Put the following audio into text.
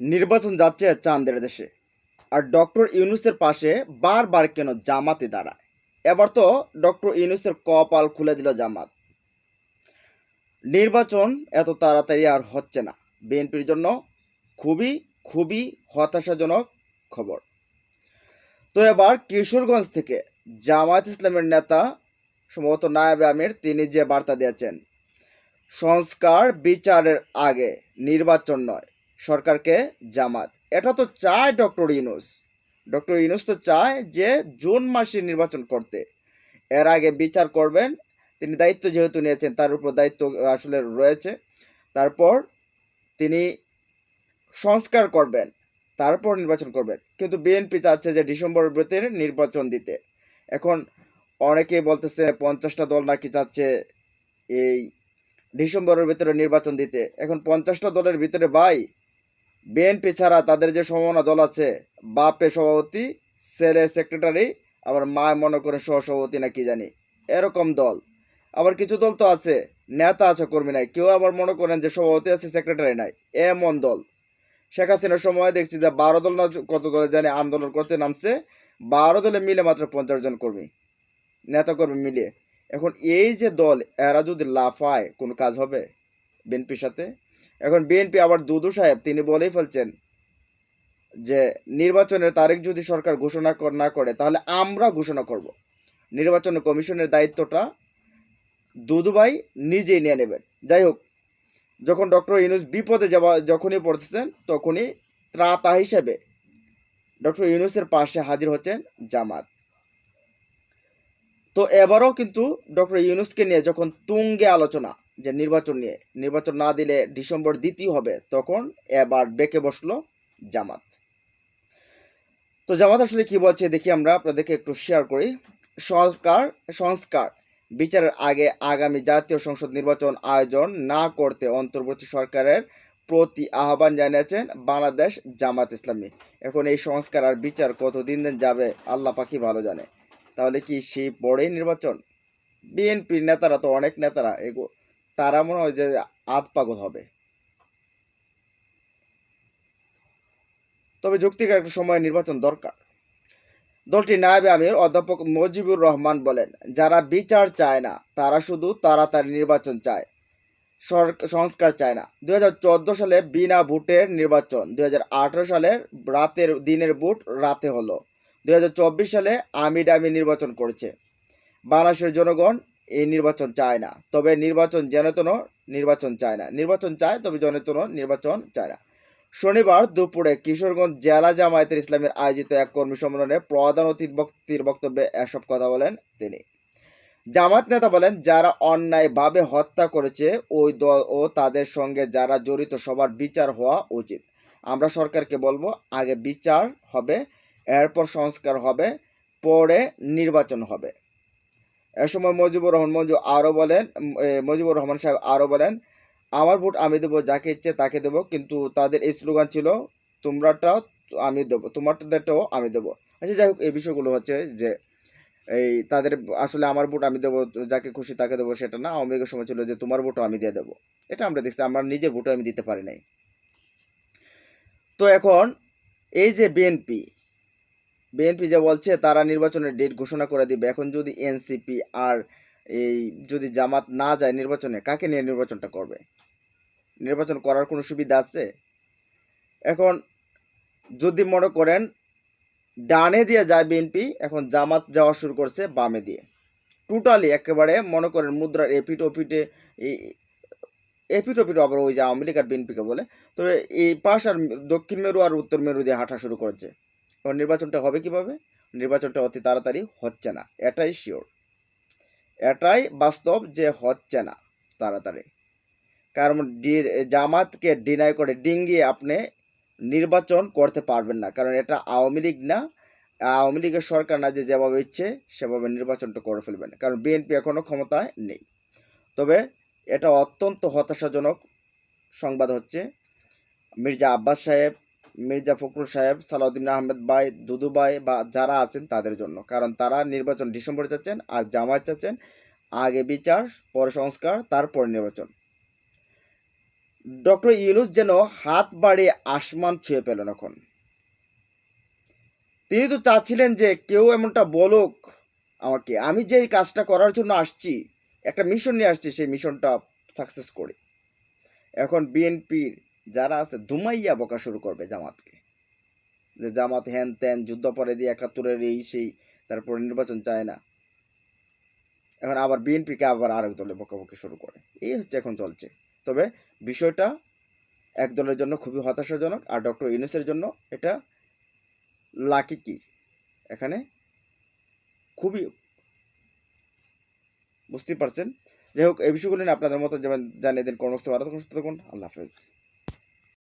নির্বাচন যাচ্ছে চাঁদের দেশে। আর ডক্টর ইউনুসের পাশে বারবার কেন জামাতে দাঁড়ায়? এবার তো ডক্টর ইউনুসের কপাল খুলে দিল জামাত। নির্বাচন এত তাড়াতাড়ি আর হচ্ছে না। বিএনপির জন্য খুবই খুবই হতাশাজনক খবর। তো এবার কিশোরগঞ্জ থেকে জামায়াত ইসলামের নেতা সম্ভবত নায়েব আমির, তিনি যে বার্তা দিয়েছেন, সংস্কার বিচারের আগে নির্বাচন নয় সরকারকে জামাত। এটা তো চায় ডক্টর ইউনুস। ডক্টর ইউনুস তো চায় যে জুন মাসে নির্বাচন করতে। এর আগে বিচার করবেন, তিনি দায়িত্ব যেহেতু নিয়েছেন, তার উপর দায়িত্ব আসলে রয়েছে। তারপর তিনি সংস্কার করবেন, তারপর নির্বাচন করবেন। কিন্তু বিএনপি চাচ্ছে যে ডিসেম্বরের ভিতরে নির্বাচন দিতে। এখন অনেকেই বলতেছে পঞ্চাশটা দল নাকি চাচ্ছে এই ডিসেম্বরের ভিতরে নির্বাচন দিতে। এখন পঞ্চাশটা দলের ভিতরে ভাই বিএনপি ছাড়া তাদের যে সমমনা দল আছে, বাপে সভাপতি ছেলে সেক্রেটারি আবার মা মনে করে সহসভাপতি না কি জানি, এরকম দল। আবার কিছু দল তো আছে, নেতা আছে, কর্মী নাই, কেউ আবার মনে করেন যে সভাপতি আছে সেক্রেটারি নাই, এমন দল। শেখ হাসিনার সময় দেখছি যে বারো দল না কত দল জানি আন্দোলন করতে নামছে, বারো দলে মিলে মাত্র পঞ্চাশ জন কর্মী, নেতা কর্মী মিলিয়ে। এখন এই যে দল, এরা যদি লাফায়, কোনো কাজ হবে? বিএনপির সাথে? এখন বিএনপি আবার দুদু সাহেব, তিনি বলেই ফেলছেন যে নির্বাচনের তারিখ যদি সরকার ঘোষণা না করে, তাহলে আমরা ঘোষণা করব। নির্বাচন কমিশনের দায়িত্বটা দুদুভাই নিজেই নিয়ে নেবেন। যাই হোক, যখন ডক্টর ইউনুস বিপদে যাওয়া যখনই পড়তেছেন, তখনই ত্রাতা হিসেবে ডক্টর ইউনুসের পাশে হাজির হচ্ছেন জামাত। তো এবারও কিন্তু ডক্টর ইউনুসকে নিয়ে যখন তুঙ্গে আলোচনা যে নির্বাচন নিয়ে, নির্বাচন না দিলে ডিসেম্বর দ্বিতীয় হবে, তখন এবার বেঁকে বসল জামাত। তো জামাত আসলে কি বলছে দেখি আমরা আপনাদেরকে একটু শেয়ার করি। সংস্কার সংস্কার, বিচারের আগে আগামী জাতীয় সংসদ নির্বাচন আয়োজন না করতে অন্তর্বর্তী সরকারের প্রতি আহ্বান জানিয়েছেন বাংলাদেশ জামাত ইসলামী। এখন এই সংস্কার আর বিচার কতদিন দিন যাবে আল্লাহ পাখি ভালো জানে। তাহলে কি সেই পরেই নির্বাচন? বিএনপির নেতারা তো অনেক নেতারা, এগো তারা মনে হয় যে আত পাগল হবে। তবে যুক্তিকার একটা সময় নির্বাচন দরকার। দলটি নায়েবে আমির, অধ্যাপক মজিবুর রহমান বলেন, যারা বিচার চায় না, তারা শুধু তাড়াতাড়ি নির্বাচন চায় সংস্কার চায় না। দুই হাজার চোদ্দ সালে বিনা ভোটের নির্বাচন আঠারো সালের রাতের দিনের ভোট রাতে হলো, দুই হাজার চব্বিশ সালে আমি ডামি নির্বাচন করেছে। বাংলাদেশের জনগণ এই নির্বাচন চায় না। তবে নির্বাচন যেনতেন নির্বাচন চায় না। নির্বাচন চায়, তবে জনতন নির্বাচন চায় না। শনিবার দুপুরে কিশোরগঞ্জ জেলা জামায়াতের ইসলামের আয়োজিত এক কর্মী সম্মেলনে প্রধান অতিথি বক্তির বক্তব্যে এসব কথা বলেন তিনি। জামাত নেতা বলেন, যারা অন্যায়ভাবে হত্যা করেছে, ওই দল ও তাদের সঙ্গে যারা জড়িত, সবার বিচার হওয়া উচিত। আমরা সরকারকে বলব, আগে বিচার হবে, এরপর সংস্কার হবে, পরে নির্বাচন হবে। এ সময় মজিবুর রহমান মঞ্জু আরও বলেন মজিবুর রহমান সাহেব আরও বলেন, আমার ভোট আমি দেবো, যাকে ইচ্ছে তাকে দেবো, কিন্তু তাদের এই স্লোগান ছিল, তোমরাটাও আমি দেবো তোমারটাও আমি দেবো। আচ্ছা যাই হোক, এই বিষয়গুলো হচ্ছে যে, এই তাদের আসলে আমার ভোট আমি দেবো, যাকে খুশি তাকে দেবো, সেটা না, আওয়ামী লীগের সময় ছিল যে, তোমার ভোটও আমি দিয়ে দেবো। এটা আমরা দেখছি, আমার নিজের ভোটও আমি দিতে পারি নাই। তো এখন এই যে বিএনপি বিএনপি যে বলছে, তারা নির্বাচনের ডেট ঘোষণা করে দিবে। এখন যদি এনসিপি আর এই যদি জামাত না যায় নির্বাচনে, কাকে নিয়ে নির্বাচনটা করবে? নির্বাচন করার কোনো সুবিধা আছে? এখন যদি মনে করেন, ডানে দিয়ে যায় বিএনপি এখন জামাত যাওয়া শুরু করছে বামে দিয়ে। টোটালি একেবারে মনে করেন মুদ্রার এপিট ওপিটে এপিট ওপিট আবার ওই যে আওয়ামী লীগ আর বিএনপিকে বলে। তবে এই পাশ আর দক্ষিণ মেরু আর উত্তর মেরু দিয়ে হাঁটা শুরু করেছে। এখন নির্বাচনটা হবে কীভাবে? নির্বাচনটা অতি তাড়াতাড়ি হচ্ছে না। এটাই শিওর এটাই বাস্তব যে হচ্ছে না তাড়াতাড়ি। কারণ জামাতকে ডিনাই করে, ডিঙ্গিয়ে আপনি নির্বাচন করতে পারবেন না। কারণ এটা আওয়ামী লীগ না। আওয়ামী লীগের সরকার না যে যেভাবে ইচ্ছে সেভাবে নির্বাচনটা করে ফেলবেন। কারণ বিএনপি এখনও ক্ষমতায় নেই। তবে এটা অত্যন্ত হতাশাজনক সংবাদ হচ্ছে। মির্জা আব্বাস সাহেব মির্জা ফখরুল সাহেব, সালাউদ্দিন আহমেদ ভাই, দুদু ভাই বা যারা আছেন তাদের জন্য। কারণ তারা নির্বাচন ডিসেম্বরে চাচ্ছেন, আর জামায়াত চাচ্ছেন, আগে বিচার, পরে সংস্কার, তারপর নির্বাচন। ডক্টর ইউনুস যেন হাত বাড়িয়ে আসমান ছুঁয়ে পেলেন এখন। তিনি তো চাচ্ছিলেন যে কেউ এমনটা বলুক আমাকে। আমি যে কাজটা করার জন্য আসছি, একটা মিশন নিয়ে আসছি, সেই মিশনটা সাকসেস করি। এখন বিএনপির যারা আছে, ধুমাইয়া বকা শুরু করবে জামাতকে। যে জামাত হ্যান ত্যান যুদ্ধ পরে দিয়ে একাত্তরের এই সেই, তারপরে নির্বাচন চায় না। এখন আবার বিএনপিকে আবার আরেক দলে বকাবকি শুরু করে। এই হচ্ছে এখন চলছে। তবে বিষয়টা এক দলের জন্য খুবই হতাশাজনক, আর ডক্টর ইউনুসের জন্য এটা লাকি কি? এখানে খুবই বুঝতেই পারছেন। যাই হোক, এই বিষয়গুলো নিয়ে আপনাদের মতো যেমন জানিয়ে দিন কর্মস্থ ভারত থাকুন। আল্লাহ হাফেজ।